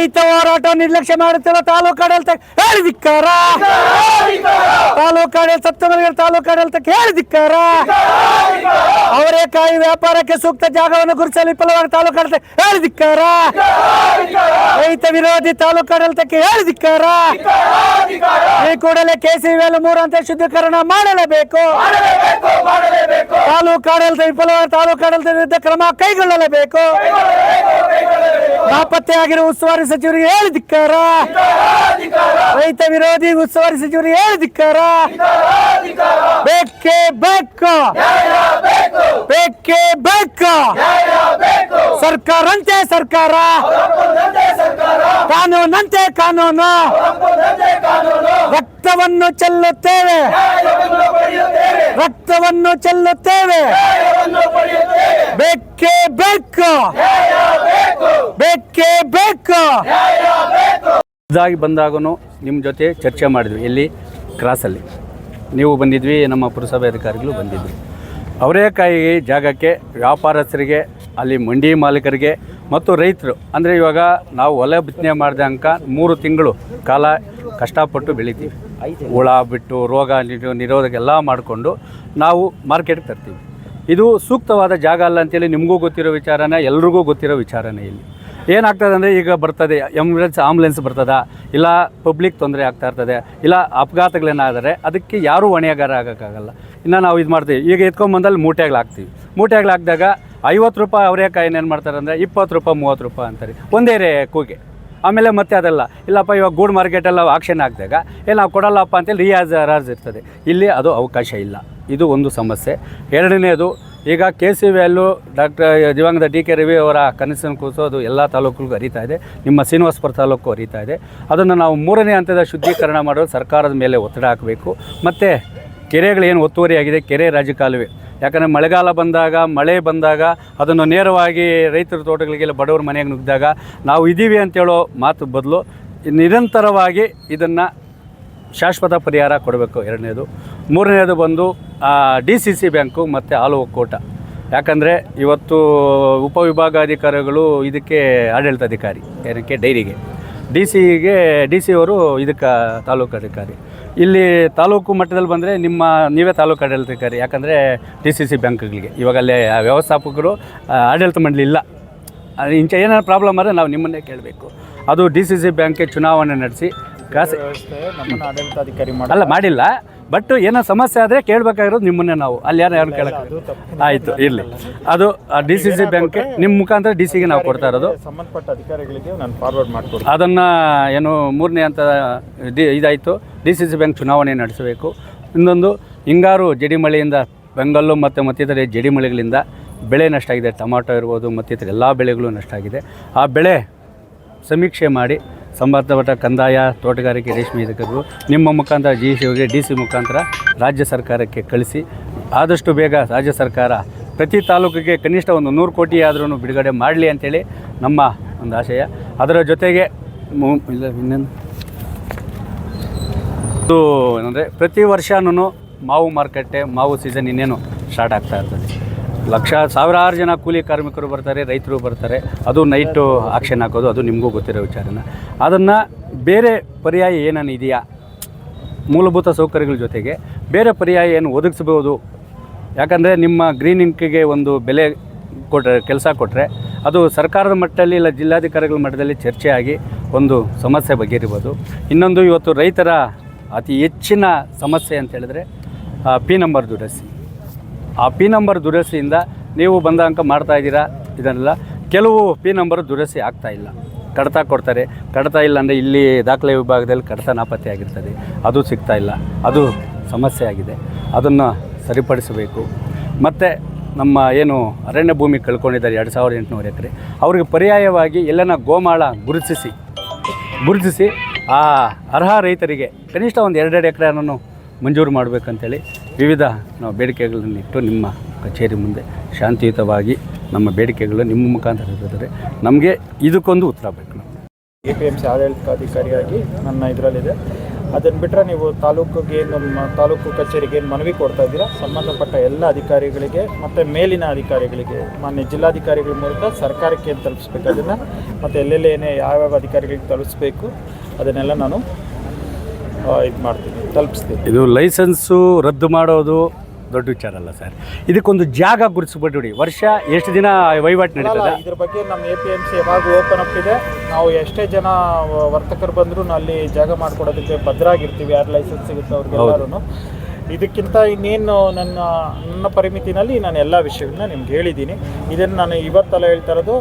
ರೈತ ಹೋರಾಟ ನಿರ್ಲಕ್ಷ್ಯ ಮಾಡುತ್ತಿರುವ ತಾಲೂಕು ಆಡಳಿತ ಹೇಳಿದಿಕ್ಕಾರ ತಾಲೂಕು ಆಡಳಿತ ಸತ್ತವರಿಗೆ ತಾಲೂಕು ಆಡಳಿತಕ್ಕೆ ಹೇಳಿದಿಕ್ಕಾರ ಅವರೇಕಾಯಿ ವ್ಯಾಪಾರಕ್ಕೆ ಸೂಕ್ತ ಜಾಗವನ್ನು ಗುರುತಿಸಲು ವಿಫಲವಾಗಿ ತಾಲೂಕು ಆಡಳಿತ ಹೇಳಿದಿಕ್ಕಾರ ರೈತ ವಿರೋಧಿ ತಾಲೂಕು ಆಡಳಿತಕ್ಕೆ ಹೇಳಿದಿಕ್ಕಾರ ಈ ಕೂಡಲೇ ಕೆಸಿ ವೇಲು ಮೂರು ಅಂತ ಶುದ್ಧೀಕರಣ ಮಾಡಲೇಬೇಕು. ತಾಲೂಕು ಆಡಳಿತ ವಿಫಲವಾದ ತಾಲೂಕು ಆಡಳಿತ ವಿರುದ್ಧ ಕ್ರಮ ಕೈಗೊಳ್ಳಲೇಬೇಕು. ನಾಪತ್ತೆಯಾಗಿರುವ ಉಸ್ತುವಾರಿ ಸಚಿವರಿಗೆ ಹೇಳಿದಿಕ್ಕಾರ ರೈತ ವಿರೋಧಿ ಉಸ್ತುವಾರಿ ಸಚಿವರಿಗೆ ಹೇಳಿದಿಕ್ಕಾರ ಬೇಕೇ ಬೇಕು. ಬೇಕೇ ಬೇಕು. ಸರ್ಕಾರಂತೆ ಸರ್ಕಾರ. ಕಾನೂನಂತೆ ಕಾನೂನು. ರಕ್ತವನ್ನು ಚೆಲ್ಲುತ್ತೇವೆ. ರಕ್ತವನ್ನು ಚೆಲ್ಲುತ್ತೇವೆ. ಬೇಕೇ ಬೇಕು. ಬೇಕೇ. ಬೇಕು ಇದಾಗಿ ಬಂದಾಗೂ ನಿಮ್ಮ ಜೊತೆ ಚರ್ಚೆ ಮಾಡಿದ್ವಿ ಎಲ್ಲಿ ಕ್ರಾಸಲ್ಲಿ ನೀವು ಬಂದಿದ್ವಿ ನಮ್ಮ ಪುರಸಭೆ ಅಧಿಕಾರಿಗಳು ಬಂದಿದ್ವಿ. ಅವರೇಕಾಯಿ ಜಾಗಕ್ಕೆ ವ್ಯಾಪಾರಸ್ಥರಿಗೆ ಅಲ್ಲಿ ಮಂಡಿ ಮಾಲೀಕರಿಗೆ ಮತ್ತು ರೈತರು. ಅಂದರೆ ಇವಾಗ ನಾವು ಹೊಲ ಬಿತ್ತನೆ ಮಾಡಿದಂಕ ಮೂರು ತಿಂಗಳು ಕಾಲ ಕಷ್ಟಪಟ್ಟು ಬೆಳಿತೀವಿ. ಹುಳ ಬಿಟ್ಟು ರೋಗ ನಿರೋ- ನಿರೋಧಕ ಎಲ್ಲ ಮಾಡಿಕೊಂಡು ನಾವು ಮಾರ್ಕೆಟ್ಗೆ ತರ್ತೀವಿ. ಇದು ಸೂಕ್ತವಾದ ಜಾಗ ಅಲ್ಲ ಅಂತೇಳಿ ನಿಮಗೂ ಗೊತ್ತಿರೋ ವಿಚಾರನೇ, ಎಲ್ರಿಗೂ ಗೊತ್ತಿರೋ ವಿಚಾರನೇ ಇಲ್ಲಿ. ಏನಾಗ್ತದೆ ಅಂದರೆ ಈಗ ಬರ್ತದೆ ಆಂಬುಲೆನ್ಸ್ ಆಂಬುಲೆನ್ಸ್ ಬರ್ತದ? ಇಲ್ಲ ಪಬ್ಲಿಕ್ ತೊಂದರೆ ಆಗ್ತಾ ಇರ್ತದೆ, ಇಲ್ಲ ಅಪಘಾತಗಳೇನಾದರೆ ಅದಕ್ಕೆ ಯಾರೂ ಹೊಣೆಗಾರ ಆಗೋಕ್ಕಾಗಲ್ಲ. ಇನ್ನು ನಾವು ಇದು ಮಾಡ್ತೀವಿ. ಈಗ ಎತ್ಕೊಂಬಂದಲ್ಲಿ ಮೂಟೆಗಳು ಹಾಕಿದಾಗ ಐವತ್ತು ರೂಪಾಯಿ ಅವರೇಕಾಯಿನ ಏನು ಮಾಡ್ತಾರೆ ಅಂದರೆ ಇಪ್ಪತ್ತು ರೂಪಾಯಿ, ಮೂವತ್ತು ರೂಪಾಯಿ ಅಂತಾರೆ. ಒಂದೇ ರೇ ಕೂಗೆ ಆಮೇಲೆ ಮತ್ತೆ ಅದಲ್ಲ. ಇಲ್ಲಪ್ಪ, ಇವಾಗ ಗೂಡ್ ಮಾರ್ಕೆಟೆಲ್ಲ ಆಕ್ಷನ್ ಆಗಿದಾಗ ಏ, ನಾವು ಕೊಡಲ್ಲಪ್ಪ ಅಂತೇಳಿ ರಿಯಾಜ್ ರಾಜ್ ಇರ್ತದೆ. ಇಲ್ಲಿ ಅದು ಅವಕಾಶ ಇಲ್ಲ. ಇದು ಒಂದು ಸಮಸ್ಯೆ. ಎರಡನೇದು, ಈಗ ಕೆ ಸಿ ವ್ಯಾಲ್ಯೂ ಡಾಕ್ಟರ್ ದಿವಂಗತ ಡಿ ಕೆ ರವಿ ಅವರ ಕನಸಿನ ಅದು ಎಲ್ಲ ತಾಲೂಕುಗಳಿಗೂ ಹರಿತಾ ಇದೆ. ನಿಮ್ಮ ಶ್ರೀನಿವಾಸಪುರ ತಾಲೂಕು ಹರಿತಾ ಇದೆ. ಅದನ್ನು ನಾವು ಮೂರನೇ ಹಂತದ ಶುದ್ಧೀಕರಣ ಮಾಡಲು ಸರ್ಕಾರದ ಮೇಲೆ ಒತ್ತಡ ಹಾಕಬೇಕು. ಮತ್ತು ಕೆರೆಗಳೇನು ಒತ್ತುವರಿಯಾಗಿದೆ, ಕೆರೆ ರಾಜಕಾಲುವೆ ಯಾಕಂದರೆ ಮಳೆಗಾಲ ಬಂದಾಗ, ಮಳೆ ಬಂದಾಗ, ಅದನ್ನು ನೇರವಾಗಿ ರೈತರ ತೋಟಗಳಿಗೆಲ್ಲ ಬಡವರ ಮನೆಗೆ ನುಗ್ಗಿದಾಗ ನಾವು ಇದ್ದೀವಿ ಅಂತೇಳೋ ಮಾತು ಬದಲು ನಿರಂತರವಾಗಿ ಇದನ್ನು ಶಾಶ್ವತ ಪರಿಹಾರ ಕೊಡಬೇಕು ಎರಡನೇದು. ಮೂರನೇದು ಬಂದು ಡಿ ಸಿ ಸಿ ಬ್ಯಾಂಕು ಮತ್ತು ಹಾಲು ಒಕ್ಕೂಟ ಯಾಕಂದರೆ ಇವತ್ತು ಉಪವಿಭಾಗಾಧಿಕಾರಿಗಳು ಇದಕ್ಕೆ ಆಡಳಿತಾಧಿಕಾರಿ, ಏನಕ್ಕೆ ಡೈರಿಗೆ. ಡಿ ಸಿಗೆ ಡಿ ಸಿ ಅವರು ಇದಕ್ಕೆ ತಾಲೂಕು ಅಧಿಕಾರಿ. ಇಲ್ಲಿ ತಾಲೂಕು ಮಟ್ಟದಲ್ಲಿ ಬಂದರೆ ನಿಮ್ಮ, ನೀವೇ ತಾಲೂಕು ಆಡಳಿತಾಧಿಕಾರಿ. ಯಾಕಂದರೆ ಡಿ ಸಿ ಸಿ ಬ್ಯಾಂಕ್ಗಳಿಗೆ. ಇವಾಗ ವ್ಯವಸ್ಥಾಪಕರು ಆಡಳಿತ ಮಂಡಳಿ ಇಲ್ಲ. ಇಂಚೆ ಏನಾದ್ರು ಪ್ರಾಬ್ಲಮ್ ಆದರೆ ನಾವು ನಿಮ್ಮನ್ನೇ ಕೇಳಬೇಕು. ಅದು ಡಿ ಸಿ ಸಿ ಬ್ಯಾಂಕ್ಗೆ ಚುನಾವಣೆ ನಡೆಸಿ ಕಾಸು ನಮ್ಮನ್ನು ಆಡಳಿತಾಧಿಕಾರಿ ಮಾಡಿ ಅಲ್ಲ ಮಾಡಿಲ್ಲ. ಬಟ್ ಏನೋ ಸಮಸ್ಯೆ ಆದರೆ ಕೇಳಬೇಕಾಗಿರೋದು ನಿಮ್ಮನ್ನೇ ನಾವು. ಅಲ್ಲಿ ಯಾರು ಯಾರು ಕೇಳಕ್ಕೆ ಆಯಿತು ಇರಲಿ. ಅದು ಡಿ ಸಿ ಸಿ ಬ್ಯಾಂಕ್ ನಿಮ್ಮ ಮುಖಾಂತರ ಡಿ ಸಿಗೆ ನಾವು ಕೊಡ್ತಾ ಇರೋದು. ಸಂಬಂಧಪಟ್ಟ ಅಧಿಕಾರಿಗಳಿಗೆ ನಾನು ಫಾರ್ವರ್ಡ್ ಮಾಡ್ತೀನಿ ಅದನ್ನು ಏನು ಮೂರನೇ ಹಂತ ಡಿ ಇದಾಯಿತು. ಡಿ ಸಿ ಸಿ ಬ್ಯಾಂಕ್ ಚುನಾವಣೆ ನಡೆಸಬೇಕು. ಇನ್ನೊಂದು ಹಿಂಗಾರು ಜಡಿ ಮಳೆಯಿಂದ ಬೆಂಗಲ್ಲು ಮತ್ತು ಮತ್ತಿತರ ಜಡಿ ಮಳೆಗಳಿಂದ ಬೆಳೆ ನಷ್ಟ ಆಗಿದೆ. ಟೊಮಾಟೊ ಇರ್ಬೋದು ಮತ್ತಿತರ ಎಲ್ಲ ಬೆಳೆಗಳು ನಷ್ಟ ಆಗಿದೆ. ಆ ಬೆಳೆ ಸಮೀಕ್ಷೆ ಮಾಡಿ ಸಂಬಂಧಪಟ್ಟ ಕಂದಾಯ ತೋಟಗಾರಿಕೆ ರೇಷ್ಮೆ ಇದಕ್ಕೂ ನಿಮ್ಮ ಮುಖಾಂತರ ಜಿ ಸಿಗೆ ಡಿ ಸಿ ಮುಖಾಂತರ ರಾಜ್ಯ ಸರ್ಕಾರಕ್ಕೆ ಕಳಿಸಿ, ಆದಷ್ಟು ಬೇಗ ರಾಜ್ಯ ಸರ್ಕಾರ ಪ್ರತಿ ತಾಲೂಕಿಗೆ ಕನಿಷ್ಠ ಒಂದು ನೂರು ಕೋಟಿ ಆದ್ರೂ ಬಿಡುಗಡೆ ಮಾಡಲಿ ಅಂತೇಳಿ ನಮ್ಮ ಒಂದು ಆಶಯ. ಅದರ ಜೊತೆಗೆ ಇಲ್ಲ, ಇನ್ನೇನು? ಏನಂದರೆ ಪ್ರತಿ ವರ್ಷನೂ ಮಾವು ಮಾರುಕಟ್ಟೆ, ಮಾವು ಸೀಸನ್ ಇನ್ನೇನು ಸ್ಟಾರ್ಟ್ ಆಗ್ತಾ ಇರ್ತದೆ. ಲಕ್ಷ ಸಾವಿರಾರು ಜನ ಕೂಲಿ ಕಾರ್ಮಿಕರು ಬರ್ತಾರೆ, ರೈತರು ಬರ್ತಾರೆ. ಅದು ನೈಟು ಆಕ್ಷನ್ ಹಾಕೋದು, ಅದು ನಿಮಗೂ ಗೊತ್ತಿರೋ ವಿಚಾರನ. ಅದನ್ನು ಬೇರೆ ಪರ್ಯಾಯ ಏನೇನು ಇದೆಯಾ? ಮೂಲಭೂತ ಸೌಕರ್ಯಗಳ ಜೊತೆಗೆ ಬೇರೆ ಪರ್ಯಾಯ ಏನು ಒದಗಿಸ್ಬೋದು? ಯಾಕಂದರೆ ನಿಮ್ಮ ಗ್ರೀನ್ ಇಂಕಿಗೆ ಒಂದು ಬೆಲೆ ಕೊಟ್ಟರೆ ಕೆಲಸ ಕೊಟ್ಟರೆ ಅದು ಸರ್ಕಾರದ ಮಟ್ಟದಲ್ಲಿ ಇಲ್ಲ ಜಿಲ್ಲಾಧಿಕಾರಿಗಳ ಮಟ್ಟದಲ್ಲಿ ಚರ್ಚೆಯಾಗಿ ಒಂದು ಸಮಸ್ಯೆ ಬಗೆಹರಿಬೋದು. ಇನ್ನೊಂದು ಇವತ್ತು ರೈತರ ಅತಿ ಹೆಚ್ಚಿನ ಸಮಸ್ಯೆ ಅಂತ ಹೇಳಿದ್ರೆ ಪಿ ನಂಬರ್ ದುರಸ್ತಿ ಆ ಪಿ ನಂಬರ್ ದುರಸ್ತಿಯಿಂದ ನೀವು ಬಂದ ಅಂಕ ಮಾಡ್ತಾ ಇದ್ದೀರಾ? ಇದನ್ನೆಲ್ಲ ಕೆಲವು ಪಿ ನಂಬರ್ ದುರಸ್ತಿ ಆಗ್ತಾ ಇಲ್ಲ. ಕಡತ ಕೊಡ್ತಾರೆ. ಕಡತ ಇಲ್ಲ ಅಂದರೆ ಇಲ್ಲಿ ದಾಖಲೆ ವಿಭಾಗದಲ್ಲಿ ಕಡತ ನಾಪತ್ತೆ ಆಗಿರ್ತದೆ. ಅದು ಸಿಗ್ತಾ ಇಲ್ಲ. ಅದು ಸಮಸ್ಯೆ ಆಗಿದೆ. ಅದನ್ನು ಸರಿಪಡಿಸಬೇಕು. ಮತ್ತು ನಮ್ಮ ಏನು ಅರಣ್ಯ ಭೂಮಿ ಕಳ್ಕೊಂಡಿದ್ದಾರೆ ಎರಡು ಸಾವಿರದ ಎಂಟುನೂರು ಎಕರೆ. ಅವ್ರಿಗೆ ಪರ್ಯಾಯವಾಗಿ ಎಲ್ಲನ ಗೋಮಾಳ ಗುರುತಿಸಿ. ಗುರುತಿಸಿ ಆ ಅರ್ಹ ರೈತರಿಗೆ ಕನಿಷ್ಠ ಒಂದು ಎರಡೆರಡು ಎಕರೆಯನ್ನು ಮಂಜೂರು ಮಾಡಬೇಕಂತೇಳಿ ವಿವಿಧ ನಾವು ಬೇಡಿಕೆಗಳನ್ನಿಟ್ಟು ನಿಮ್ಮ ಕಚೇರಿ ಮುಂದೆ ಶಾಂತಿಯುತವಾಗಿ ನಮ್ಮ ಬೇಡಿಕೆಗಳು ನಿಮ್ಮ ಮುಖಾಂತರ ಇರ್ತದೆ ನಮಗೆ ಇದಕ್ಕೊಂದು ಉತ್ತರ ಬೇಕು ಎ ಪಿ ಎಂ ಸಿ ಆಡಳಿತಾಧಿಕಾರಿಯಾಗಿ ನನ್ನ ಇದರಲ್ಲಿದೆ. ಅದನ್ನು ಬಿಟ್ಟರೆ ನೀವು ತಾಲೂಕಿಗೆ ನಮ್ಮ ತಾಲೂಕು ಕಚೇರಿಗೆ ಏನು ಮನವಿ ಕೊಡ್ತಾ ಇದ್ದೀರಾ? ಸಂಬಂಧಪಟ್ಟ ಎಲ್ಲ ಅಧಿಕಾರಿಗಳಿಗೆ ಮತ್ತು ಮೇಲಿನ ಅಧಿಕಾರಿಗಳಿಗೆ, ಮಾನ್ಯ ಜಿಲ್ಲಾಧಿಕಾರಿಗಳ ಮೂಲಕ ಸರ್ಕಾರಕ್ಕೆ ಏನು ತಲುಪಿಸ್ಬೇಕು ಅದನ್ನು ಮತ್ತು ಎಲ್ಲೆಲ್ಲೇನೇ ಯಾವ್ಯಾವ ಅಧಿಕಾರಿಗಳಿಗೆ ತಲುಪಿಸ್ಬೇಕು ಅದನ್ನೆಲ್ಲ ನಾನು ಇದು ಮಾಡ್ತೀನಿ ತಲುಪಿಸ್ತೀವಿ ಇದು ಲೈಸೆನ್ಸು ರದ್ದು ಮಾಡೋದು ದೊಡ್ಡ ವಿಚಾರ ಅಲ್ಲ ಸರ್. ಇದಕ್ಕೊಂದು ಜಾಗ ಗುರುತಿಸ್ಬಿಟ್ಟು ವರ್ಷ ಎಷ್ಟು ದಿನ ವಹಿವಾಟು ನಡೀತದೆ? ಇದ್ರ ಬಗ್ಗೆ ನಮ್ಮ ಎ ಪಿ ಎಂ ಸಿ ಯಾವಾಗ ಓಪನ್ ಅಪ್ ಇದೆ ನಾವು ಎಷ್ಟೇ ಜನ ವರ್ತಕರು ಬಂದರೂ ಅಲ್ಲಿ ಜಾಗ ಮಾಡ್ಕೊಡೋದಕ್ಕೆ ಭದ್ರಾಗಿರ್ತೀವಿ ಯಾರು ಲೈಸೆನ್ಸ್ ಸಿಗುತ್ತೆ ಅವ್ರಿಗೆಲ್ಲರೂ ಇದಕ್ಕಿಂತ ಇನ್ನೇನು ನನ್ನ ನನ್ನ ಪರಿಮಿತಿನಲ್ಲಿ ನಾನು ಎಲ್ಲ ವಿಷಯಗಳನ್ನ ನಿಮ್ಗೆ ಹೇಳಿದ್ದೀನಿ. ಇದನ್ನು ನಾನು ಇವತ್ತೆಲ್ಲ ಹೇಳ್ತಾ ಇರೋದು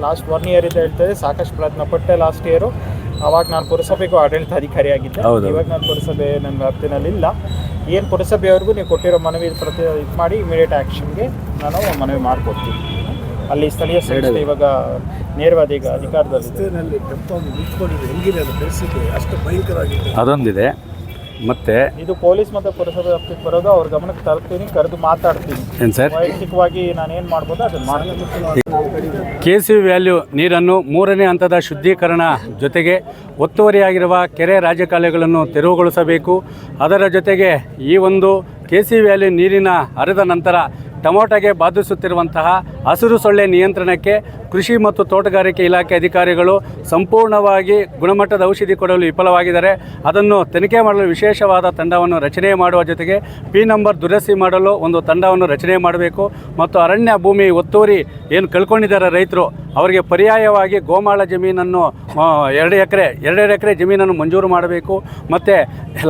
ಲಾಸ್ಟ್ ಒನ್ ಇಯರಿಂದ ಹೇಳ್ತಾ ಇದ್ದೆ ಸಾಕಷ್ಟು ಪ್ರಯತ್ನ ಪಟ್ಟೆ ಲಾಸ್ಟ್ ಇಯರು ಅವಾಗ ನಾನು ಪುರಸಭೆಗೂ ಆಡಳಿತಾಧಿಕಾರಿ ಆಗಿದ್ದೆ ಇವಾಗ ನಾನು ಪುರಸಭೆ ನನ್ನ ವ್ಯಾಪ್ತಿನಲ್ಲಿ ಇಲ್ಲ ಏನು ಪುರಸಭೆಯವ್ರಿಗೂ ನೀವು ಕೊಟ್ಟಿರೋ ಮನವಿ ಪ್ರತಿ ಇದು ಮಾಡಿ ಇಮಿಡಿಯೇಟ್ ಆ್ಯಕ್ಷನ್ಗೆ ನಾನು ಮನವಿ ಮಾಡಿಕೊಡ್ತೀನಿ. ಅಲ್ಲಿ ಸ್ಥಳೀಯ ಸಂಸ್ಥೆ ಇವಾಗ ನೇರವಾದ ಈಗ ಅಧಿಕಾರದಲ್ಲಿ ಅದೊಂದಿದೆ. ಮತ್ತು ಇದು ಪೊಲೀಸ್ ಮತ್ತೆ ಪುರಸಭೆ ವ್ಯಾಪ್ತಿಗೆ ಬರೋದು ಅವ್ರ ಗಮನಕ್ಕೆ ತರ್ತೀನಿ ಕರೆದು ಮಾತಾಡ್ತೀನಿ. ಏನು ಸರ್? ವೈಯಕ್ತಿಕವಾಗಿ ನಾನು ಏನು ಮಾಡ್ಬೋದು ಅದನ್ನು ಮಾಡ್ತೀನಿ. ಕೆ ಸಿ ವ್ಯಾಲ್ಯೂ ನೀರನ್ನು ಮೂರನೇ ಹಂತದ ಶುದ್ಧೀಕರಣ ಜೊತೆಗೆ ಒತ್ತುವರಿಯಾಗಿರುವ ಕೆರೆ ರಾಜಕಾಲುವೆಗಳನ್ನು ತೆರವುಗೊಳಿಸಬೇಕು. ಅದರ ಜೊತೆಗೆ ಈ ಒಂದು ಕೆ ಸಿ ವ್ಯಾಲ್ಯೂ ನೀರಿನ ಹರಿದ ನಂತರ ಟೊಮೊಟೊಗೆ ಬಾಧಿಸುತ್ತಿರುವಂತಹ ಹಸಿರು ಸೊಳ್ಳೆ ನಿಯಂತ್ರಣಕ್ಕೆ ಕೃಷಿ ಮತ್ತು ತೋಟಗಾರಿಕೆ ಇಲಾಖೆ ಅಧಿಕಾರಿಗಳು ಸಂಪೂರ್ಣವಾಗಿ ಗುಣಮಟ್ಟದ ಔಷಧಿ ಕೊಡಲು ವಿಫಲವಾಗಿದ್ದಾರೆ. ಅದನ್ನು ತನಿಖೆ ಮಾಡಲು ವಿಶೇಷವಾದ ತಂಡವನ್ನು ರಚನೆ ಮಾಡುವ ಜೊತೆಗೆ ಪಿ ನಂಬರ್ ದುರಸ್ತಿ ಮಾಡಲು ಒಂದು ತಂಡವನ್ನು ರಚನೆ ಮಾಡಬೇಕು. ಮತ್ತು ಅರಣ್ಯ ಭೂಮಿ ಒತ್ತುವರಿ ಏನು ಕಳ್ಕೊಂಡಿದ್ದಾರೆ ರೈತರು, ಅವರಿಗೆ ಪರ್ಯಾಯವಾಗಿ ಗೋಮಾಳ ಜಮೀನನ್ನು ಎರಡು ಎಕರೆ, ಎರಡೆರಡು ಎಕರೆ ಜಮೀನನ್ನು ಮಂಜೂರು ಮಾಡಬೇಕು. ಮತ್ತು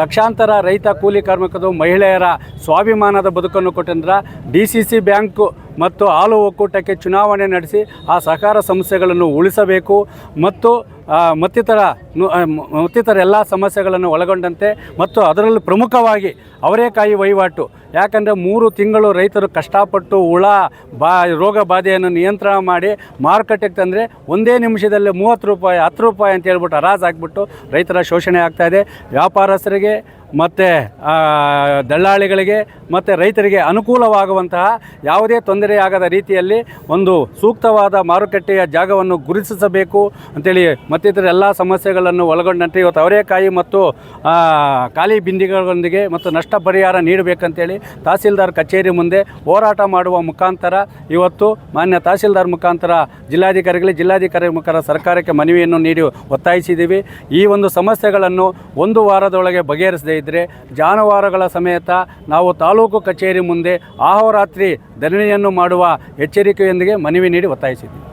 ಲಕ್ಷಾಂತರ ರೈತ ಕೂಲಿ ಕಾರ್ಮಿಕರು, ಮಹಿಳೆಯರ ಸ್ವಾಭಿಮಾನದ ಬದುಕನ್ನು ಕೊಟ್ಟಂದ್ರೆ ಡಿ ಸಿ ಸಿ ಬ್ಯಾಂಕು ಮತ್ತು ಹಾಲು ಒಕ್ಕೂಟಕ್ಕೆ ಚುನಾವಣೆ ನಡೆಸಿ ಆ ಸಹಕಾರ ಸಂಸ್ಥೆಗಳನ್ನು ಉಳಿಸಬೇಕು ಮತ್ತು ಮತ್ತಿತರ ಮತ್ತಿತರ ಎಲ್ಲ ಸಮಸ್ಯೆಗಳನ್ನು ಒಳಗೊಂಡಂತೆ ಮತ್ತು ಅದರಲ್ಲೂ ಪ್ರಮುಖವಾಗಿ ಅವರೇಕಾಯಿ ವಹಿವಾಟು. ಯಾಕಂದರೆ ಮೂರು ತಿಂಗಳು ರೈತರು ಕಷ್ಟಪಟ್ಟು ಹುಳ, ಬಾ, ರೋಗ ಬಾಧೆಯನ್ನು ನಿಯಂತ್ರಣ ಮಾಡಿ ಮಾರುಕಟ್ಟೆಗೆ ತಂದರೆ ಒಂದೇ ನಿಮಿಷದಲ್ಲಿ ಮೂವತ್ತು ರೂಪಾಯಿ, ಹತ್ತು ರೂಪಾಯಿ ಅಂತ ಹೇಳ್ಬಿಟ್ಟು ರಾಜಾಗ್ಬಿಟ್ಟು ರೈತರ ಶೋಷಣೆ ಆಗ್ತಾಯಿದೆ ವ್ಯಾಪಾರಸ್ಥರಿಗೆ ಮತ್ತು ದಳ್ಳಾಳಿಗಳಿಗೆ ಮತ್ತು ರೈತರಿಗೆ ಅನುಕೂಲವಾಗುವಂತಹ ಯಾವುದೇ ತೊಂದರೆಯಾಗದ ರೀತಿಯಲ್ಲಿ ಒಂದು ಸೂಕ್ತವಾದ ಮಾರುಕಟ್ಟೆಯ ಜಾಗವನ್ನು ಗುರುತಿಸಬೇಕು ಅಂತೇಳಿ ಮತ್ತಿತರ ಎಲ್ಲ ಸಮಸ್ಯೆಗಳನ್ನು ಒಳಗೊಂಡಂತೆ ಇವತ್ತು ಅವರೇಕಾಯಿ ಮತ್ತು ಖಾಲಿ ಬಿಂದಿಗಳೊಂದಿಗೆ ಮತ್ತು ನಷ್ಟ ಪರಿಹಾರ ನೀಡಬೇಕಂತೇಳಿ ತಹಸೀಲ್ದಾರ್ ಕಚೇರಿ ಮುಂದೆ ಹೋರಾಟ ಮಾಡುವ ಮುಖಾಂತರ ಇವತ್ತು ಮಾನ್ಯ ತಹಸೀಲ್ದಾರ್ ಮುಖಾಂತರ ಜಿಲ್ಲಾಧಿಕಾರಿಗಳಿಗೆ ಜಿಲ್ಲಾಧಿಕಾರಿ ಮುಖಾಂತರ ಸರ್ಕಾರಕ್ಕೆ ಮನವಿಯನ್ನು ನೀಡಿ ಒತ್ತಾಯಿಸಿದ್ದೀವಿ. ಈ ಒಂದು ಸಮಸ್ಯೆಗಳನ್ನು ಒಂದು ವಾರದೊಳಗೆ ಬಗೆಹರಿಸದೇ ಇದ್ದರೆ ಜಾನುವಾರುಗಳ ಸಮೇತ ನಾವು ತಾಲೂಕು ಕಚೇರಿ ಮುಂದೆ ಆಹೋರಾತ್ರಿ ಧರಣಿಯನ್ನು ಮಾಡುವ ಎಚ್ಚರಿಕೆಯೊಂದಿಗೆ ಮನವಿ ನೀಡಿ ಒತ್ತಾಯಿಸಿದ್ದೀವಿ